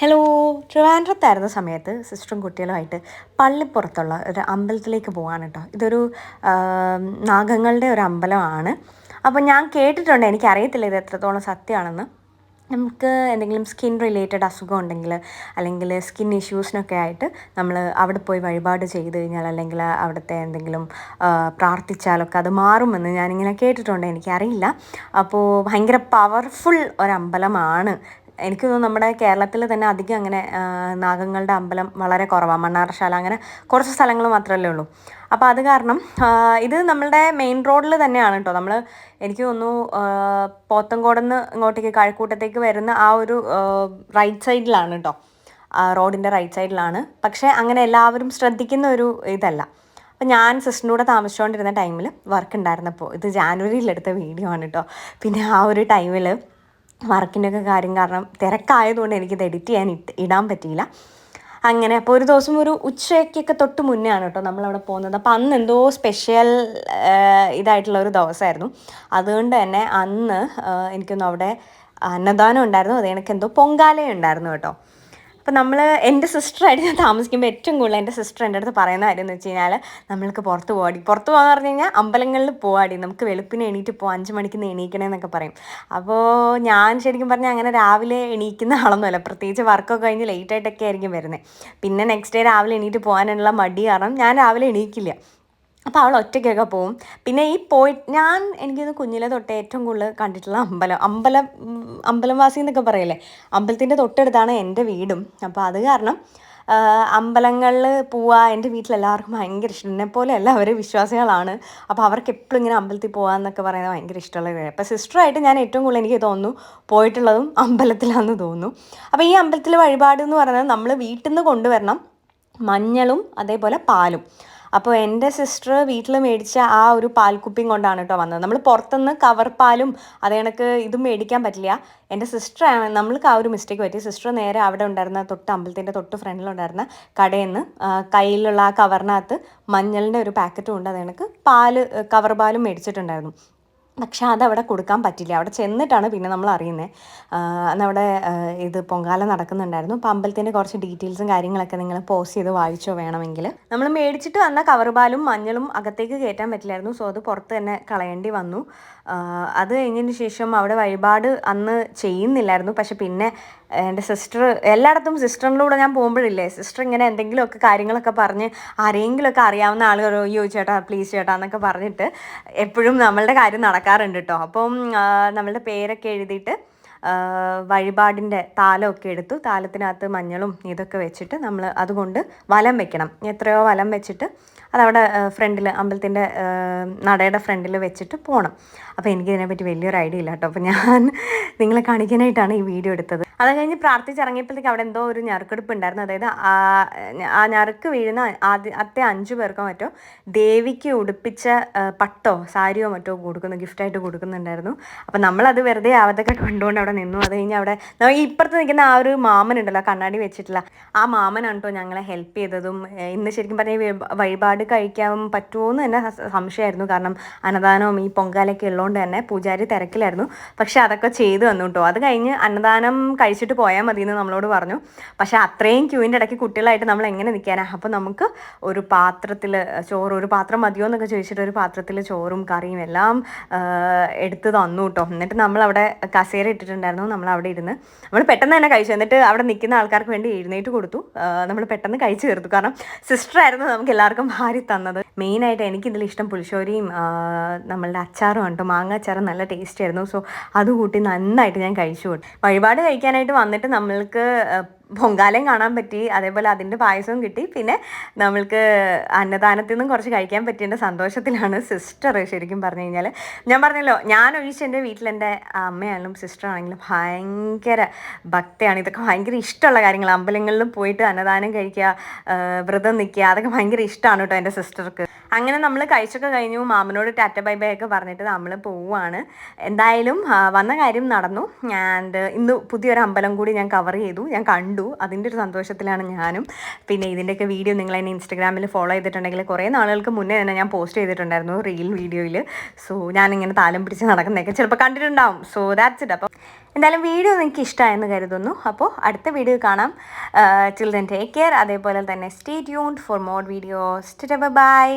Hello ട്രിവാൻഡ്രത്തായിരുന്ന സമയത്ത് സിസ്റ്ററും കുട്ടികളുമായിട്ട് പള്ളിപ്പുറത്തുള്ള ഒരു അമ്പലത്തിലേക്ക് പോകാൻ കേട്ടോ. ഇതൊരു നാഗങ്ങളുടെ ഒരു അമ്പലമാണ്. അപ്പോൾ ഞാൻ കേട്ടിട്ടുണ്ട് എനിക്കറിയത്തില്ല ഇത് എത്രത്തോളം സത്യമാണെന്ന്. നമുക്ക് എന്തെങ്കിലും സ്കിൻ റിലേറ്റഡ് അസുഖം ഉണ്ടെങ്കിൽ അല്ലെങ്കിൽ സ്കിൻ ഇഷ്യൂസിനൊക്കെ ആയിട്ട് നമ്മൾ അവിടെ പോയി വഴിപാട് ചെയ്ത് കഴിഞ്ഞാൽ അല്ലെങ്കിൽ അവിടുത്തെ എന്തെങ്കിലും പ്രാർത്ഥിച്ചാലൊക്കെ അത് മാറുമെന്ന് ഞാനിങ്ങനെ കേട്ടിട്ടുണ്ട്. എനിക്കറിയില്ല. അപ്പോൾ ഭയങ്കര പവർഫുൾ ഒരമ്പലമാണ് എനിക്ക് തോന്നുന്നു നമ്മുടെ കേരളത്തിൽ തന്നെ അധികം അങ്ങനെ നാഗങ്ങളുടെ അമ്പലം വളരെ കുറവാണ്. മണ്ണാറശാല അങ്ങനെ കുറച്ച് സ്ഥലങ്ങൾ മാത്രമല്ലേ ഉള്ളൂ. അപ്പോൾ അത് കാരണം ഇത് നമ്മളുടെ മെയിൻ റോഡിൽ തന്നെയാണ് കേട്ടോ. നമ്മൾ എനിക്ക് തോന്നുന്നു പോത്തങ്കോടെന്ന് ഇങ്ങോട്ടേക്ക് കഴക്കൂട്ടത്തേക്ക് വരുന്ന ആ ഒരു റൈറ്റ് സൈഡിലാണ് കേട്ടോ. റോഡിന്റെ റൈറ്റ് സൈഡിലാണ് പക്ഷേ അങ്ങനെ എല്ലാവരും ശ്രദ്ധിക്കുന്ന ഒരു ഇതല്ല. അപ്പം ഞാൻ സിസ്റ്ററിന്റെ കൂടെ താമസിച്ചുകൊണ്ടിരുന്ന ടൈമിൽ വർക്ക് ഉണ്ടായിരുന്നപ്പോൾ ഇത് ജാനുവരിയിൽ എടുത്ത വീഡിയോ ആണ് കേട്ടോ. പിന്നെ ആ ഒരു ടൈമിൽ വർക്കിന്റെ ഒക്കെ കാര്യം കാരണം തിരക്കായതുകൊണ്ട് എനിക്കിത് എഡിറ്റ് ചെയ്യാൻ ഇട്ട് ഇടാൻ പറ്റിയില്ല. അങ്ങനെ അപ്പോൾ ഒരു ദിവസം ഒരു ഉച്ചയ്ക്കൊക്കെ തൊട്ട് മുന്നേ ആണ് കേട്ടോ നമ്മളവിടെ പോകുന്നത്. അപ്പോൾ അന്ന് എന്തോ സ്പെഷ്യൽ ഇതായിട്ടുള്ള ഒരു ദിവസമായിരുന്നു. അതുകൊണ്ട് തന്നെ അന്ന് എനിക്കൊന്ന് അവിടെ അന്നദാനം ഉണ്ടായിരുന്നു. അത് എനിക്ക് എന്തോ പൊങ്കാലയുണ്ടായിരുന്നു കേട്ടോ. അപ്പോൾ നമ്മൾ എന്റെ സിസ്റ്ററായിട്ട് ഞാൻ താമസിക്കുമ്പോൾ ഏറ്റവും കൂടുതൽ എന്റെ സിസ്റ്റർ എന്റെ അടുത്ത് പറയുന്ന കാര്യം എന്ന് വെച്ച് കഴിഞ്ഞാൽ നമ്മൾക്ക് പുറത്ത് പോകാടി പുറത്ത് പോകാന്ന് പറഞ്ഞു കഴിഞ്ഞാൽ അമ്പലങ്ങളിൽ പോകാടി നമുക്ക് വെളുപ്പിന് എണീറ്റ് പോകാം അഞ്ച് മണിക്ക് എണീക്കണേ എന്നൊക്കെ പറയും. അപ്പോൾ ഞാൻ ശരിക്കും പറഞ്ഞാൽ അങ്ങനെ രാവിലെ എണീക്കുന്ന ആളൊന്നുമല്ല പ്രത്യേകിച്ച് വർക്കൊക്കെ കഴിഞ്ഞ് ലേറ്റ് ആയിട്ടൊക്കെ ആയിരിക്കും വരുന്നത് പിന്നെ നെക്സ്റ്റ് ഡേ രാവിലെ എണീറ്റ് പോകാനുള്ള മടി കാരണം ഞാൻ രാവിലെ എണീക്കില്ല. അപ്പോൾ അവൾ ഒറ്റയ്ക്കൊക്കെ പോവും. പിന്നെ ഈ പോയി ഞാൻ എനിക്കിന്ന് കുഞ്ഞിലെ തൊട്ട് ഏറ്റവും കൂടുതൽ കണ്ടിട്ടുള്ള അമ്പലം. അമ്പലം അമ്പലംവാസി എന്നൊക്കെ പറയല്ലേ? അമ്പലത്തിന്റെ തൊട്ടടുത്താണ് എന്റെ വീടും. അപ്പോൾ അത് കാരണം അമ്പലങ്ങളിൽ പോവുക എന്റെ വീട്ടിലെല്ലാവർക്കും ഭയങ്കര ഇഷ്ടം. എന്നെ പോലെ എല്ലാവരും വിശ്വാസികളാണ്. അപ്പോൾ അവർക്ക് എപ്പോഴും ഇങ്ങനെ അമ്പലത്തിൽ പോകാമെന്നൊക്കെ പറയുന്നത് ഭയങ്കര ഇഷ്ടമുള്ള കാര്യം അപ്പോൾ സിസ്റ്ററായിട്ട് ഞാൻ ഏറ്റവും കൂടുതൽ എനിക്ക് തോന്നുന്നു പോയിട്ടുള്ളതും അമ്പലത്തിലാണെന്ന് തോന്നുന്നു. അപ്പോൾ ഈ അമ്പലത്തിലെ വഴിപാട് എന്ന് പറയുന്നത് നമ്മൾ വീട്ടിൽ നിന്ന് കൊണ്ടുവരണം മഞ്ഞളും അതേപോലെ പാലും. അപ്പോൾ എന്റെ സിസ്റ്റർ വീട്ടിൽ മേടിച്ച ആ ഒരു പാൽക്കുപ്പിയും കൊണ്ടാണ് കേട്ടോ വന്നത്. നമ്മൾ പുറത്തുനിന്ന് കവർ പാലും അതേ കണക്ക് ഇതും മേടിക്കാൻ പറ്റില്ല. എന്റെ സിസ്റ്ററാണ് നമ്മൾക്ക് ആ ഒരു മിസ്റ്റേക്ക് പറ്റി. സിസ്റ്റർ നേരെ അവിടെ ഉണ്ടായിരുന്ന തൊട്ട് അമ്പലത്തിന്റെ തൊട്ട് ഫ്രണ്ടിലുണ്ടായിരുന്ന കടയിൽ നിന്ന് കയ്യിലുള്ള ആ കവറിനകത്ത് മഞ്ഞളിന്റെ ഒരു പാക്കറ്റും ഉണ്ട്. അതേ കണക്ക് പാൽ കവർ പാലും മേടിച്ചിട്ടുണ്ടായിരുന്നു. പക്ഷെ അതവിടെ കൊടുക്കാൻ പറ്റില്ല. അവിടെ ചെന്നിട്ടാണ് പിന്നെ നമ്മൾ അറിയുന്നത് അന്നവിടെ ഇത് പൊങ്കാല നടക്കുന്നുണ്ടായിരുന്നു. അപ്പോൾ അമ്പലത്തിന്റെ കുറച്ച് ഡീറ്റെയിൽസും കാര്യങ്ങളൊക്കെ നിങ്ങൾ പോസ്റ്റ് ചെയ്ത് വായിച്ചോ വേണമെങ്കിൽ. നമ്മൾ മേടിച്ചിട്ട് വന്ന കവറുപാലും മഞ്ഞളും അകത്തേക്ക് കയറ്റാൻ പറ്റില്ലായിരുന്നു. സോ അത് പുറത്ത് തന്നെ കളയേണ്ടി വന്നു. അത് കഴിഞ്ഞതിന് ശേഷം അവിടെ വഴിപാട് അന്ന് ചെയ്യുന്നില്ലായിരുന്നു. പക്ഷെ പിന്നെ എന്റെ സിസ്റ്റർ എല്ലായിടത്തും സിസ്റ്ററിന്റെ കൂടെ ഞാൻ പോകുമ്പോഴില്ലേ സിസ്റ്റർ ഇങ്ങനെ എന്തെങ്കിലുമൊക്കെ കാര്യങ്ങളൊക്കെ പറഞ്ഞ് ആരെങ്കിലുമൊക്കെ അറിയാവുന്ന ആളുകൾ അയ്യോ ചേട്ടാ പ്ലീസ് ചേട്ടാ എന്നൊക്കെ പറഞ്ഞിട്ട് എപ്പോഴും നമ്മളുടെ കാര്യം നടക്കാറുണ്ട് കേട്ടോ അപ്പം നമ്മളുടെ പേരൊക്കെ എഴുതിയിട്ട് വഴിപാടിന്റെ താലമൊക്കെ എടുത്തു. താലത്തിനകത്ത് മഞ്ഞളും ഇതൊക്കെ വെച്ചിട്ട് നമ്മൾ അതുകൊണ്ട് വലം വെക്കണം. എത്രയോ വലം വെച്ചിട്ട് അതവിടെ ഫ്രണ്ടിൽ അമ്പലത്തിന്റെ നടയുടെ ഫ്രണ്ടിൽ വെച്ചിട്ട് പോകണം അപ്പോൾ എനിക്കിതിനെപ്പറ്റി വലിയൊരു ഐഡിയ ഇല്ല കേട്ടോ അപ്പോൾ ഞാൻ നിങ്ങളെ കാണിക്കാനായിട്ടാണ് ഈ വീഡിയോ എടുത്തത്. അത് കഴിഞ്ഞ് പ്രാർത്ഥിച്ചിറങ്ങിയപ്പോഴത്തേക്ക് അവിടെ എന്തോ ഒരു ഞറുക്കെടുപ്പ് ഉണ്ടായിരുന്നു. അതായത് ആ ഞറുക്ക് വീഴുന്ന ആദ്യ അത്തെ അഞ്ചു പേർക്കോ മറ്റോ ദേവിക്ക് ഉടുപ്പിച്ച പട്ടോ സാരിയോ മറ്റോ കൊടുക്കുന്നു ഗിഫ്റ്റായിട്ട് കൊടുക്കുന്നുണ്ടായിരുന്നു. അപ്പം നമ്മളത് വെറുതെ അവതൊക്കെ കണ്ടുകൊണ്ട് അവിടെ നിന്നു. അത് കഴിഞ്ഞ് അവിടെ ഈ ഇപ്പുറത്ത് നിൽക്കുന്ന ആ ഒരു മാമൻ ഉണ്ടല്ലോ കണ്ണാടി വെച്ചിട്ടില്ല ആ മാമനാണ് കേട്ടോ ഞങ്ങളെ ഹെൽപ്പ് ചെയ്തതും. ഇന്ന് ശരിക്കും പറഞ്ഞാൽ വഴിപാട് കഴിക്കാൻ പറ്റുമോ എന്ന് തന്നെ സംശയമായിരുന്നു. കാരണം അന്നദാനവും ഈ പൊങ്കാലൊക്കെ ഉള്ളതുകൊണ്ട് തന്നെ പൂജാരി തിരക്കിലായിരുന്നു. പക്ഷെ അതൊക്കെ ചെയ്തു വന്നു കേട്ടോ അത് കഴിഞ്ഞ് അന്നദാനം കഴിച്ചിട്ട് പോയാൽ മതി എന്ന് നമ്മളോട് പറഞ്ഞു. പക്ഷേ അത്രയും ക്യൂവിന്റെ ഇടയ്ക്ക് കുട്ടികളായിട്ട് നമ്മൾ എങ്ങനെ നിൽക്കാനാണ് അപ്പോൾ നമുക്ക് ഒരു പാത്രത്തിൽ ചോറ് ഒരു പാത്രം മതിയോ എന്നൊക്കെ ചോദിച്ചിട്ട് ഒരു പാത്രത്തിൽ ചോറും കറിയും എല്ലാം എടുത്ത് തന്നു കേട്ടോ. എന്നിട്ട് നമ്മൾ അവിടെ കസേര ഇട്ടിട്ടുണ്ടായിരുന്നു നമ്മൾ അവിടെ ഇരുന്ന്. നമ്മൾ പെട്ടെന്ന് തന്നെ കഴിച്ചു. എന്നിട്ട് അവിടെ നിൽക്കുന്ന ആൾക്കാർക്ക് വേണ്ടി എഴുന്നേറ്റ് കൊടുത്തു. നമ്മൾ പെട്ടെന്ന് കഴിച്ചു തീർത്തു. കാരണം സിസ്റ്റർ ആയിരുന്നു നമുക്ക് എല്ലാവർക്കും ഭാര്യ തന്നത്. മെയിനായിട്ട് എനിക്കിതിൽ ഇഷ്ടം പുളിശ്ശോരിയും നമ്മളുടെ അച്ചാറും ഉണ്ടോ മാങ്ങ അച്ചാറും നല്ല ടേസ്റ്റ് ആയിരുന്നു. സോ അത് കൂട്ടി നന്നായിട്ട് ഞാൻ കഴിച്ചു. വഴിപാട് കഴിക്കാനായിട്ട് വന്നിട്ട് നമ്മൾക്ക് പൊങ്കാലയും കാണാൻ പറ്റി അതേപോലെ അതിന്റെ പായസവും കിട്ടി. പിന്നെ നമ്മൾക്ക് അന്നദാനത്തിൽ നിന്നും കുറച്ച് കഴിക്കാൻ പറ്റിയതിന്റെ സന്തോഷത്തിലാണ് സിസ്റ്റർ ശരിക്കും പറഞ്ഞു കഴിഞ്ഞാൽ ഞാൻ പറഞ്ഞല്ലോ ഞാൻ ഒഴിച്ച് എന്റെ വീട്ടിലെന്റെ അമ്മയാണെങ്കിലും സിസ്റ്റർ ആണെങ്കിലും ഭയങ്കര ഭക്തിയാണ്. ഇതൊക്കെ ഭയങ്കര ഇഷ്ടമുള്ള കാര്യങ്ങൾ അമ്പലങ്ങളിലും പോയിട്ട് അന്നദാനം കഴിക്കുക വ്രതം നിൽക്കുക അതൊക്കെ ഭയങ്കര ഇഷ്ടമാണ് കേട്ടോ എന്റെ സിസ്റ്റർക്ക്. അങ്ങനെ നമ്മൾ കഴിച്ചൊക്കെ കഴിഞ്ഞു. മാമനോട് ടാറ്റ ബൈ ബൈ ഒക്കെ പറഞ്ഞിട്ട് നമ്മൾ പോവുകയാണ് എന്തായാലും വന്ന കാര്യം നടന്നു. ആൻഡ് ഇന്ന് പുതിയൊരു അമ്പലം കൂടി ഞാൻ കവർ ചെയ്തു. ഞാൻ കണ്ടു. അതിന്റെ ഒരു സന്തോഷത്തിലാണ് ഞാനും. പിന്നെ ഇതിന്റെയൊക്കെ വീഡിയോ നിങ്ങൾ എന്നെ ഇൻസ്റ്റഗ്രാമിൽ ഫോളോ ചെയ്തിട്ടുണ്ടെങ്കിൽ കുറേ നാളുകൾക്ക് മുന്നേ തന്നെ ഞാൻ പോസ്റ്റ് ചെയ്തിട്ടുണ്ടായിരുന്നു റീൽ വീഡിയോയിൽ സോ ഞാനിങ്ങനെ താലം പിടിച്ച് നടക്കുന്നതൊക്കെ ചിലപ്പോൾ കണ്ടിട്ടുണ്ടാവും. സോ ദാറ്റ്സ് ഇറ്റ് അപ്പോൾ എന്തായാലും വീഡിയോ നിങ്ങൾക്ക് ഇഷ്ടമായെന്ന് കരുതുന്നു. അപ്പോൾ അടുത്ത വീഡിയോ കാണാം. ചിൽഡ്രൻ ടേക്ക് കെയർ അതേപോലെ തന്നെ stay tuned for more videos bye